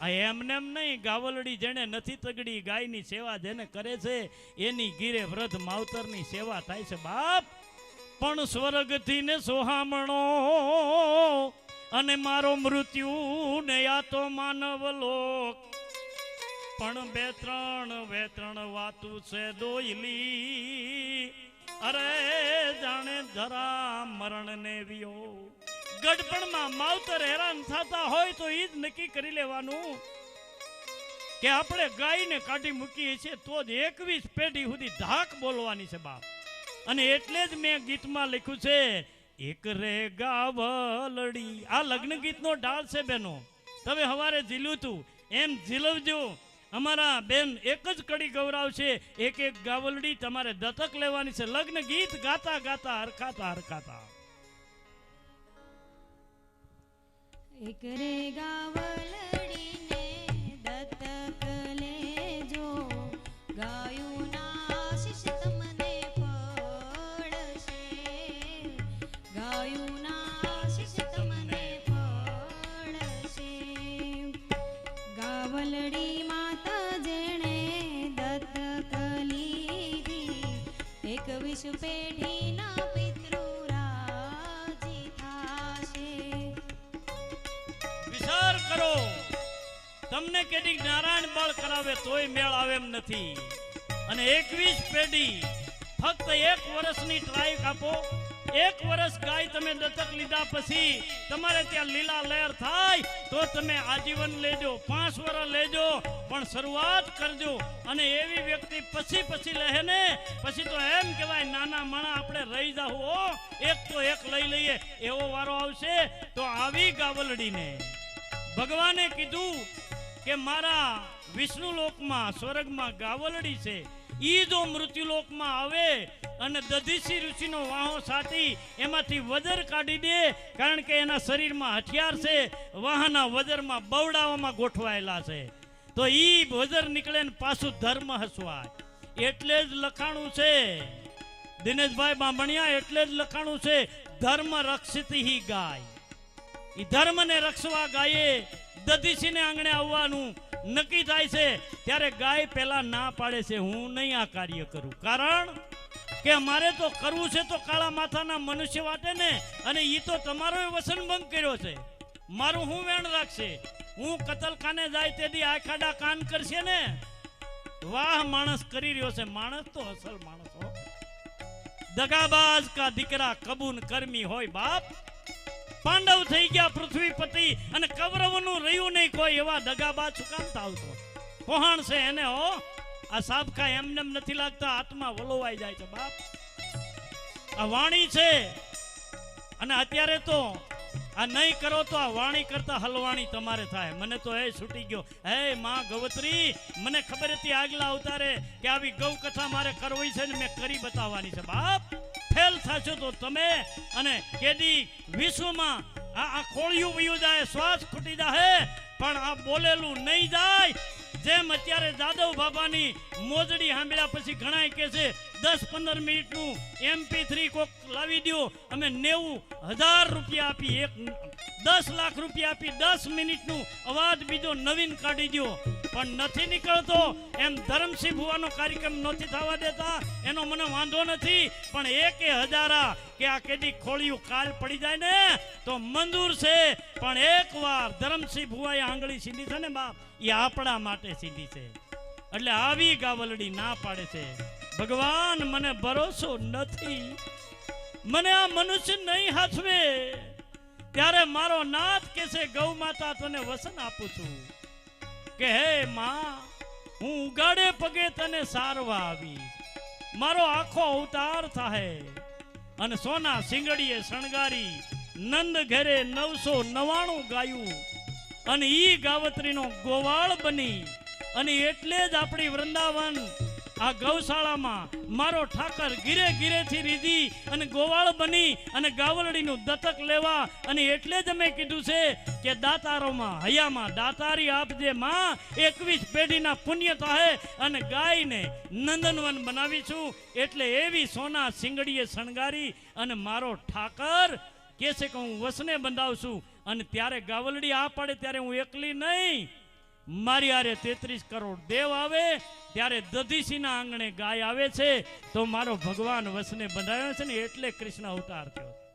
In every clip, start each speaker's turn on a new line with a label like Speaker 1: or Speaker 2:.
Speaker 1: આ એમને નહીં, ગાવલડી જેને નથી તગડી, ગાયની સેવા જેને કરે છે, એની ગીરે વ્રત માવતરની સેવા થાય છે. બાપ, પણ સ્વર્ગથી ને સોહામણો અને મારો મૃત્યુ ને આ તો માનવ લોક. પણ બે ત્રણ બે ત્રણ વાતું છે દોયલી. અરે જાણે ધરા મરણ ને વિયો. ગડપણમાં માવતર હેરાન થતા હોય તો એ જ નક્કી કરી લેવાનું. કે આપણે ગાયને કાઢી મૂકીએ છીએ, તો જ એકવીસ પેઢી સુધી ધાક બોલવાની છે બાપ. અને એટલે જ મેં ગીતમાં લખ્યું છે, એક રે ગાવલડી. આ લગ્ન ગીતનો ઢાળ છે બેનો. તમે હવારે ઝીલું તું, એમ ઝીલવજો. અમારા બેન એક જ કડી ગૌરાવશે, એક એક ગાવલડી તમારે દત્તક લેવાની છે. લગ્ન ગીત ગાતા ગાતા હરખાતા હરખાતા.
Speaker 2: એક રે ગાવલડીને દત્તક લેજો. ગાયુના શિષ તમને પડશે ગાયુના શિષ તમને પડશે ગાવલડી માતા જેણે દત્તક લીધી. પેઢીના પિતૃ
Speaker 1: તમને કેટલીક નારાયણ બળ કરાવે તોય મેળ આવે એમ નથી. અને એકવીસ પેઢી ફક્ત એક વર્ષની ટ્રાય આપો. એક વર્ષ ગાય તમે દત્તક લીધા પછી તમારે ત્યાં લીલા લહેર થાય તો તમે આજીવન લેજો, પાંચ વર્ષ લેજો, પણ શરૂઆત કરજો. અને એવી વ્યક્તિ પછી પછી લહે ને, પછી તો એમ કહેવાય, નાના માણા આપણે રહી હો. એક તો એક લઈ લઈએ. એવો વારો આવશે તો આવી ગાવલડીને. ભગવાને કીધું કે મારા વિષ્ણુ લોકમાં, સ્વર્ગમાં ગાવલડી છે. ઈ જો મૃત્યુલોકમાં આવે અને દધીસી ઋષિનો વાહો સાટી એમાંથી વજર કાઢી દે, કારણ કે એના શરીરમાં હથિયાર છે, વાહના વજરમાં બવડાવામાં ગોઠવાયેલા છે. તો ઈ વજર નીકળે ને પાછું ધર્મ હસવાય. એટલે જ લખાણું છે, દિનેશભાઈ બાંભણિયા, એટલે જ લખાણું છે, ધર્મ રક્ષિત ગાય. ઈ ધર્મને રક્ષવા ગાયે દધીસીને આંગણે આવવાનું નક્કી થાય છે. ત્યારે ગાય પહેલા ના પાડે છે, હું નહીં આ કાર્ય કરું. કારણ કે મારે તો કરવું છે તો કાળા માથાના મનુષ્ય વાટે ને, અને એ તો તમારો વસનભંગ કર્યો છે. મારું હું વેણ રાખશે? હું કતલખાને જાય તેથી આખાડા કાન કરશે ને? વાહ, માણસ કરી રહ્યો છે. માણસ તો અસલ માણસ હો. દગાબાજ કા દીકરા કબૂન કર્મી હોય બાપ. પાંડવ થઈ ગયા પૃથ્વીપતિ અને કૌરવનું રહ્યું નહીં કોઈ એવા દગાબા શું આવતો. કોહાણ છે એને હો? આ સાબકા એમને નથી લાગતા આત્મા વલોવાઈ જાય છે બાપ. આ વાણી છે. અને અત્યારે તો આ નહીં કરો તો આ વાણી કરતા હલવાણી તમારે થાય. મને તો હે છૂટી ગયો. હે માં ગવત્રી, મને ખબર હતી આગલા અવતારે કે આવી ગૌ કથા મારે કરવી છે ને મેં કરી બતાવવાની છે બાપ. ફેલ થશો તો તમે અને કેદી વિશ્વમાં આ આ ખોળિયું વયું જાય, શ્વાસ ખૂટી જાય પણ આ બોલેલું નહીં જાય. જેમ અત્યારે જાદવ બાબાની મોજડી સાંભળ્યા પછી ઘણાય કે છે દસ પંદર મિનિટનું એમપી થ્રી કોક લાવી દો અમે નેવું હજાર રૂપિયા આપી, એક દસ લાખ રૂપિયા આપી દસ મિનિટનું અવાજ બીજો નવીન કાઢી દો પણ નથી નીકળતો. એમ ધરમસિંહ ભુવાનો કાર્યક્રમ નથી થવા દેતા. એનો મને વાંધો નથી. પણ એકે હજારા કે આ કેદી ખોળિયું કાલ પડી જાય ને, તો મંજૂર છે. પણ એકવાર ધરમસિંહ ભુવાએ આંગળી સીધી છે ને બાપ, એ આપણા માટે સીધી છે. એટલે આવી ગાવલડી ના પાડે છે. ભગવાન મને ભરોસો નથી. મને આ મનુષ્ય નહીં હાથવે. ત્યારે મારો નાથ કે છે ગૌ માતા, તને વસન આપું છું. કે હે માં, હું ઉગાડે પગે તને સારવા આવીશ. મારો આખો અવતાર થાય અને સોના સિંગડીએ શણગારી, નંદ ઘરે નવસો નવાણું ગાયું. અને ઈ ગાવત્રીનો ગોવાળ બની. અને એટલે જ આપણી વૃંદાવન આ ગૌશાળામાં મારો ઠાકર ગીરે ગીરેથી રીધી અને ગોવાળ બની અને ગાવલડીનું દત્તક લેવા અને એટલે જ અમે કીધું છે કે દાતારોમાં, હયામાં દાતારી આપજે માં, એકવીસ પેઢીના પુણ્ય થાય અને ગાયને નંદનવન બનાવીશું. એટલે એવી સોના સિંગડીએ શણગારી અને મારો ઠાકર કે છે કે હું વસને બંધાવશું. અને ત્યારે ગાવલડી આ પાડે ત્યારે હું એકલી નહીં. મારી આરે તેત્રીસ કરોડ દેવ આવે, ત્યારે દધીસીના આંગણે ગાય આવે છે, તો મારો ભગવાન વસને બંધાયો છે ને, એટલે કૃષ્ણ અવતાર થયો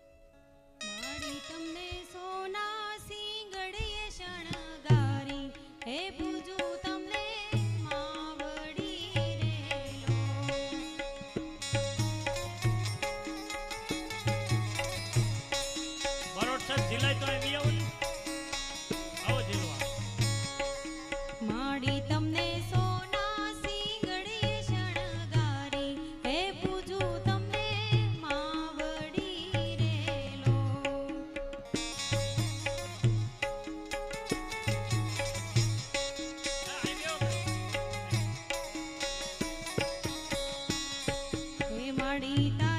Speaker 2: હે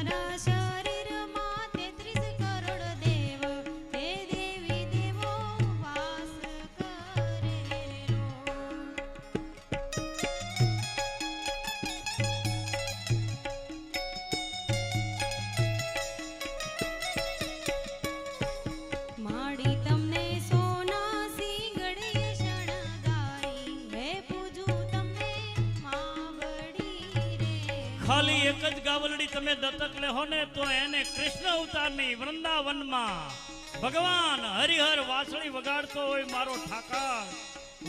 Speaker 1: ખાલી એક જ ગાવલડી તમે દત્તક લેહો ને તો એને કૃષ્ણ અવતારની વૃંદાવનમાં ભગવાન હરિહર વાસળી વગાડતો હોય મારો ઠાકર.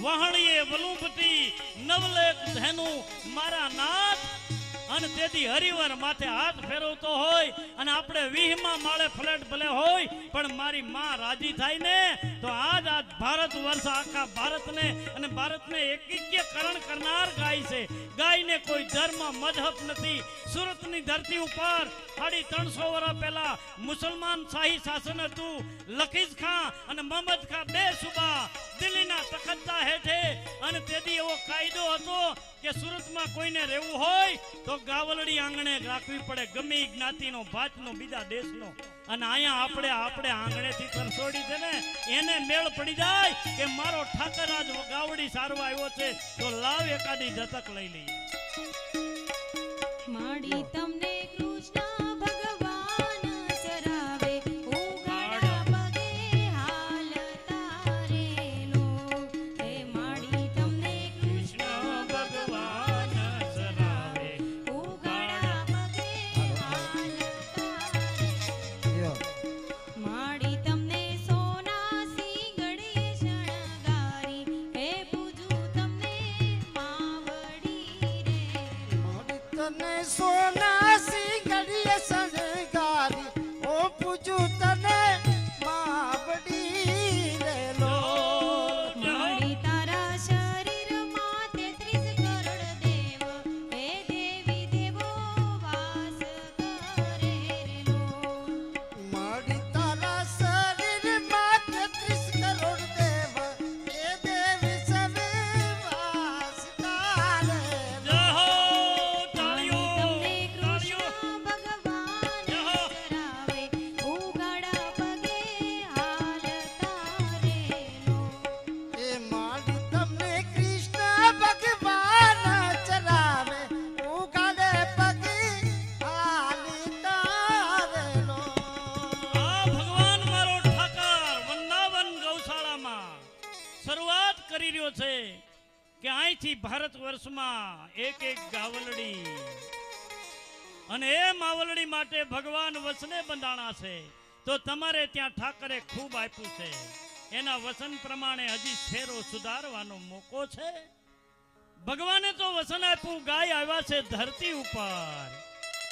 Speaker 1: વહાણીએ વલુંપતી નવલેખ ધેનું મારા નાથ અને તેથી હરિવર માથે હાથ ફેરવતો હોય અને આપણે વીહમાં માળે ફ્લેટ ભલે હોય, પણ મારી માં રાજી થાય ને, તો આજ આજ ભારત વર્ષ આખા ભારતને અને ભારતને એકીકરણ કરનાર ગાય છે. ગાયને કોઈ ધર્મ મજહબ નથી. સુરતની ધરતી ઉપર સાડી ત્રણસો વર્ષ પહેલા મુસલમાન શાહી શાસન હતું. લખીજ ખાં અને મોહમ્મદ ખાં બે સુબા દિલ્હીના તખતતા હેઠે અને તેથી એવો કાયદો હતો કે સુરતમાં કોઈને રહેવું હોય તો ગાવલડી આંગણે રાખવી પડે. ગમે જ્ઞાતિનો, ભાતનો, બીજા દેશનો. અને અહીંયા આપણે આપણે આંગણેથી તરસોડી છે ને, એને મેળ પડી જાય કે મારો ઠાકર આજ ગાવડી સારવા આવ્યો છે, તો લાવ એકાદી જતક લઈ લઈએ. ભારત વર્ષમાં એક એક ગાવલડી. અને એ માવલડી માટે ભગવાન વસને બંધાણા છે. તો તમારે ત્યાં ઠાકરે ખૂબ આપ્યું છે. એના વસન પ્રમાણે હજી શેરો સુધારવાનો મોકો છે. ભગવાને તો વસન આપ્યું, ગાય આવ્યા છે ધરતી ઉપર.